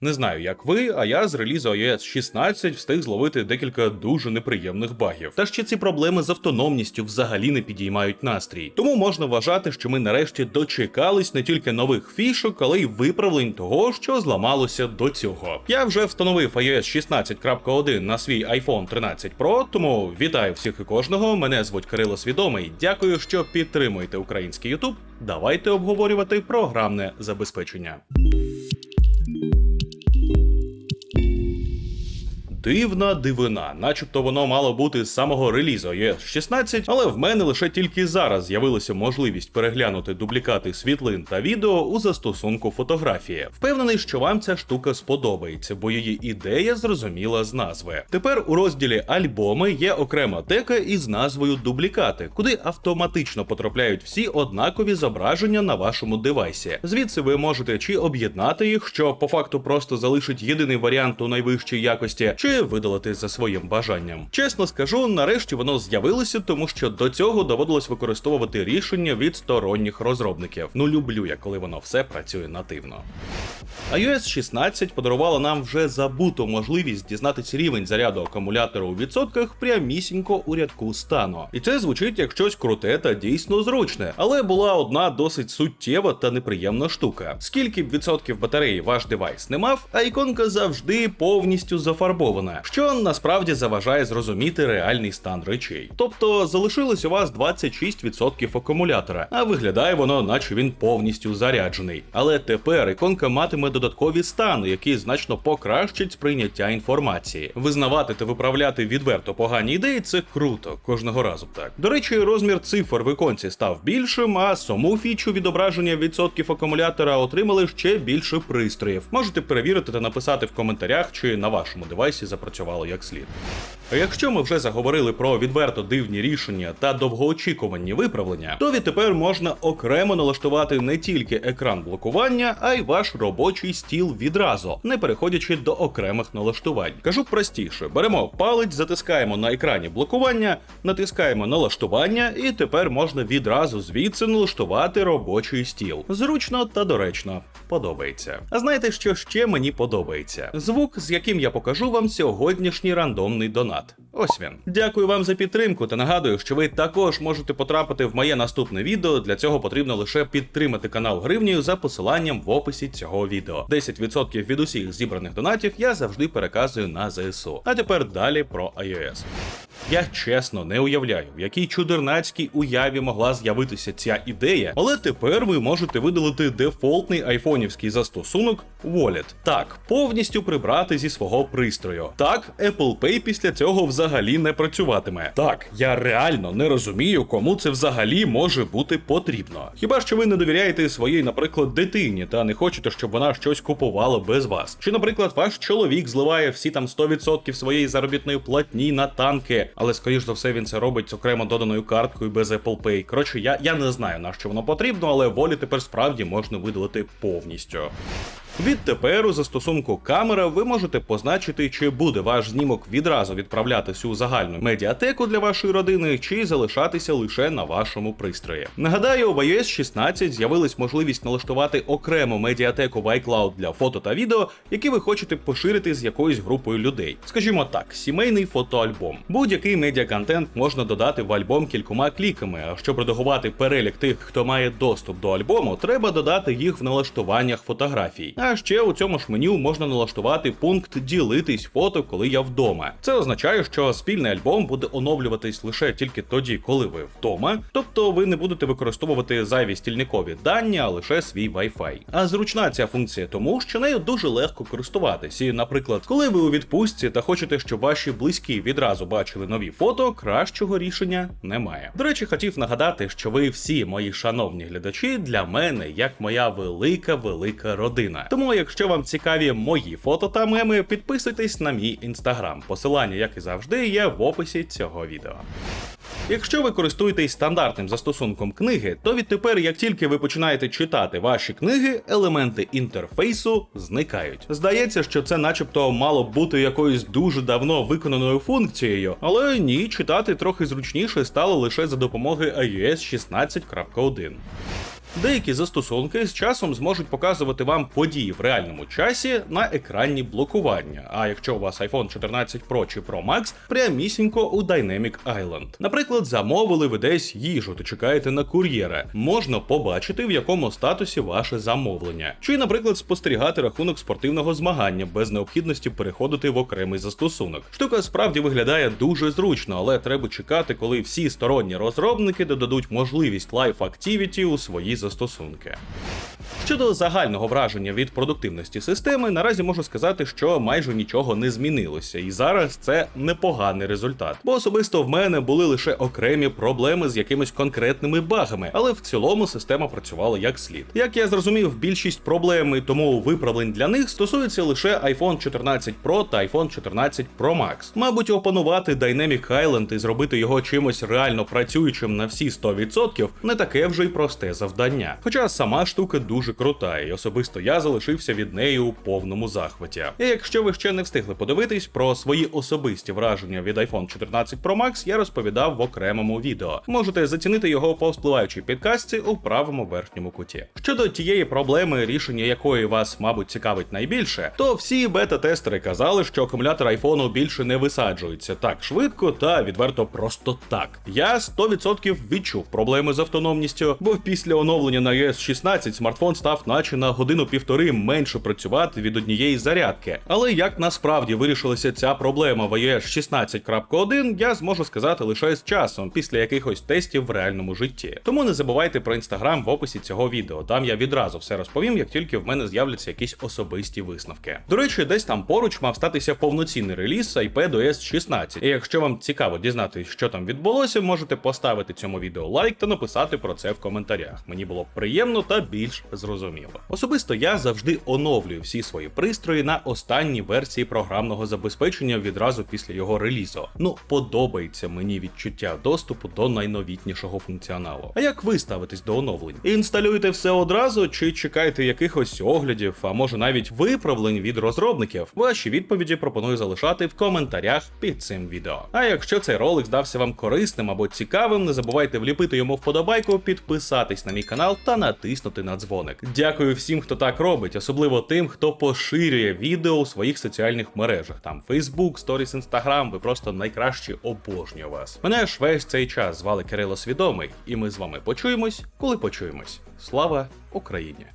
Не знаю, як ви, а я з релізу iOS 16 встиг зловити декілька дуже неприємних багів. Та ще ці проблеми з автономністю взагалі не підіймають настрій. Тому можна вважати, що ми нарешті дочекались не тільки нових фішок, але й виправлень того, що зламалося до цього. Я вже встановив iOS 16.1 на свій iPhone 13 Pro, тому вітаю всіх і кожного. Мене звуть Кирило Свідомий. Дякую, що підтримуєте український YouTube. Давайте обговорювати програмне забезпечення. Дивна дивина, начебто воно мало бути з самого релізу iOS 16, але в мене лише тільки зараз з'явилася можливість переглянути дублікати світлин та відео у застосунку фотографії. Впевнений, що вам ця штука сподобається, бо її ідея зрозуміла з назви. Тепер у розділі Альбоми є окрема тека із назвою Дублікати, куди автоматично потрапляють всі однакові зображення на вашому девайсі. Звідси ви можете чи об'єднати їх, що по факту просто залишить єдиний варіант у найвищій якості, чи видалити за своїм бажанням. Чесно скажу, нарешті воно з'явилося, тому що до цього доводилось використовувати рішення від сторонніх розробників. Ну люблю я, коли воно все працює нативно. iOS 16 подарувала нам вже забуту можливість дізнатися рівень заряду акумулятора у відсотках прямісінько у рядку стану. І це звучить як щось круте та дійсно зручне. Але була одна досить суттєва та неприємна штука. Скільки б відсотків батареї ваш девайс не мав, а іконка завжди повністю зафарбована, що насправді заважає зрозуміти реальний стан речей. Тобто залишилось у вас 26% акумулятора, а виглядає воно, наче він повністю заряджений. Але тепер іконка матиме додаткові стани, які значно покращать сприйняття інформації. Визнавати та виправляти відверто погані ідеї це круто, кожного разу так. До речі, розмір цифр в іконці став більшим, а саму фічу відображення відсотків акумулятора отримали ще більше пристроїв. Можете перевірити та написати в коментарях, чи на вашому девайсі запрацювало як слід. Якщо ми вже заговорили про відверто дивні рішення та довгоочікувані виправлення, то відтепер можна окремо налаштувати не тільки екран блокування, а й ваш робочий стіл відразу, не переходячи до окремих налаштувань. Кажу простіше: беремо палець, затискаємо на екрані блокування, натискаємо налаштування, і тепер можна відразу звідси налаштувати робочий стіл. Зручно та доречно. Подобається. А знаєте, що ще мені подобається? Звук, з яким я покажу вам сьогоднішній рандомний донат. Ось він. Дякую вам за підтримку та нагадую, що ви також можете потрапити в моє наступне відео. Для цього потрібно лише підтримати канал гривнею за посиланням в описі цього відео. 10% від усіх зібраних донатів я завжди переказую на ЗСУ. А тепер далі про iOS. Я чесно не уявляю, в якій чудернацькій уяві могла з'явитися ця ідея, але тепер ви можете видалити дефолтний айфонівський застосунок Wallet. Так, повністю прибрати зі свого пристрою. Так, Apple Pay після цього взагалі не працюватиме. Так, я реально не розумію, кому це взагалі може бути потрібно. Хіба що ви не довіряєте своїй, наприклад, дитині та не хочете, щоб вона щось купувала без вас? Чи, наприклад, ваш чоловік зливає всі там 100% своєї заробітної платні на танки, але скоріш за все він це робить з окремо доданою карткою без Apple Pay. Коротше, я, я не знаю на що воно потрібно, але волі тепер справді можна видалити повністю. Відтепер у застосунку камера ви можете позначити, чи буде ваш знімок відразу відправлятись у загальну медіатеку для вашої родини, чи залишатися лише на вашому пристрої. Нагадаю, в iOS 16 з'явилась можливість налаштувати окрему медіатеку в iCloud для фото та відео, які ви хочете поширити з якоюсь групою людей. Скажімо так, сімейний фотоальбом. Будь-який медіаконтент можна додати в альбом кількома кліками. А щоб редагувати перелік тих, хто має доступ до альбому, треба додати їх в налаштуваннях фотографій. А ще у цьому ж меню можна налаштувати пункт ділитись фото, коли я вдома. Це означає, що спільний альбом буде оновлюватись лише тільки тоді, коли ви вдома, тобто ви не будете використовувати зайві стільникові дані, а лише свій Wi-Fi. А зручна ця функція тому, що нею дуже легко користуватись. І, наприклад, коли ви у відпустці та хочете, щоб ваші близькі відразу бачили нові фото, кращого рішення немає. До речі, хотів нагадати, що ви всі мої шановні глядачі для мене як моя велика велика родина. Тому, якщо вам цікаві мої фото та меми, підписуйтесь на мій інстаграм. Посилання, як і завжди, є в описі цього відео. Якщо ви користуєтесь стандартним застосунком книги, то відтепер, як тільки ви починаєте читати ваші книги, елементи інтерфейсу зникають. Здається, що це, начебто, мало б бути якоюсь дуже давно виконаною функцією, але ні, читати трохи зручніше стало лише за допомогою iOS 16.1. Деякі застосунки з часом зможуть показувати вам події в реальному часі на екрані блокування. А якщо у вас iPhone 14 Pro чи Pro Max, прямісінько у Dynamic Island. Наприклад, замовили ви десь їжу та чекаєте на кур'єра. Можна побачити, в якому статусі ваше замовлення. Чи, наприклад, спостерігати рахунок спортивного змагання без необхідності переходити в окремий застосунок. Штука справді виглядає дуже зручно, але треба чекати, коли всі сторонні розробники додадуть можливість Live Activity у свої застосунки. Щодо загального враження від продуктивності системи, наразі можу сказати, що майже нічого не змінилося, і зараз це непоганий результат. Бо особисто в мене були лише окремі проблеми з якимись конкретними багами, але в цілому система працювала як слід. Як я зрозумів, більшість проблем і тому виправлень для них стосуються лише iPhone 14 Pro та iPhone 14 Pro Max. Мабуть, опанувати Dynamic Island і зробити його чимось реально працюючим на всі 100% не таке вже й просте завдання. Хоча сама штука дуже крута, і особисто я залишився від неї у повному захваті. І якщо ви ще не встигли подивитись про свої особисті враження від iPhone 14 Pro Max, я розповідав в окремому відео. Можете зацінити його по вспливаючій підкастці у правому верхньому куті. Щодо тієї проблеми, рішення якої вас, мабуть, цікавить найбільше, то всі бета-тестери казали, що акумулятор айфону більше не висаджується так швидко та відверто просто так. Я 100% відчув проблеми з автономністю, бо після оновлення на iOS 16 смартфон став наче на годину-півтори менше працювати від однієї зарядки. Але як насправді вирішилася ця проблема в iOS 16.1, я зможу сказати лише з часом, після якихось тестів в реальному житті. Тому не забувайте про інстаграм в описі цього відео. Там я відразу все розповім, як тільки в мене з'являться якісь особисті висновки. До речі, десь там поруч мав статися повноцінний реліз iPadOS 16. І якщо вам цікаво дізнатися, що там відбулося, можете поставити цьому відео лайк та написати про це в коментарях. Мені було б приємно та більш зрозуміло. Особисто я завжди оновлюю всі свої пристрої на останній версії програмного забезпечення відразу після його релізу. Ну, подобається мені відчуття доступу до найновітнішого функціоналу. А як ви ставитесь до оновлень? Інсталюєте все одразу чи чекаєте якихось оглядів, а може навіть виправлень від розробників? Ваші відповіді пропоную залишати в коментарях під цим відео. А якщо цей ролик здався вам корисним або цікавим, не забувайте вліпити йому вподобайку, підписатись на мій канал та натиснути на дзвоник. Дякую всім, хто так робить, особливо тим, хто поширює відео у своїх соціальних мережах. Там Facebook, Stories, Instagram, ви просто найкращі обожнюю вас. Мене ж весь цей час звали Кирило Свідомий, і ми з вами почуємось, коли почуємось. Слава Україні!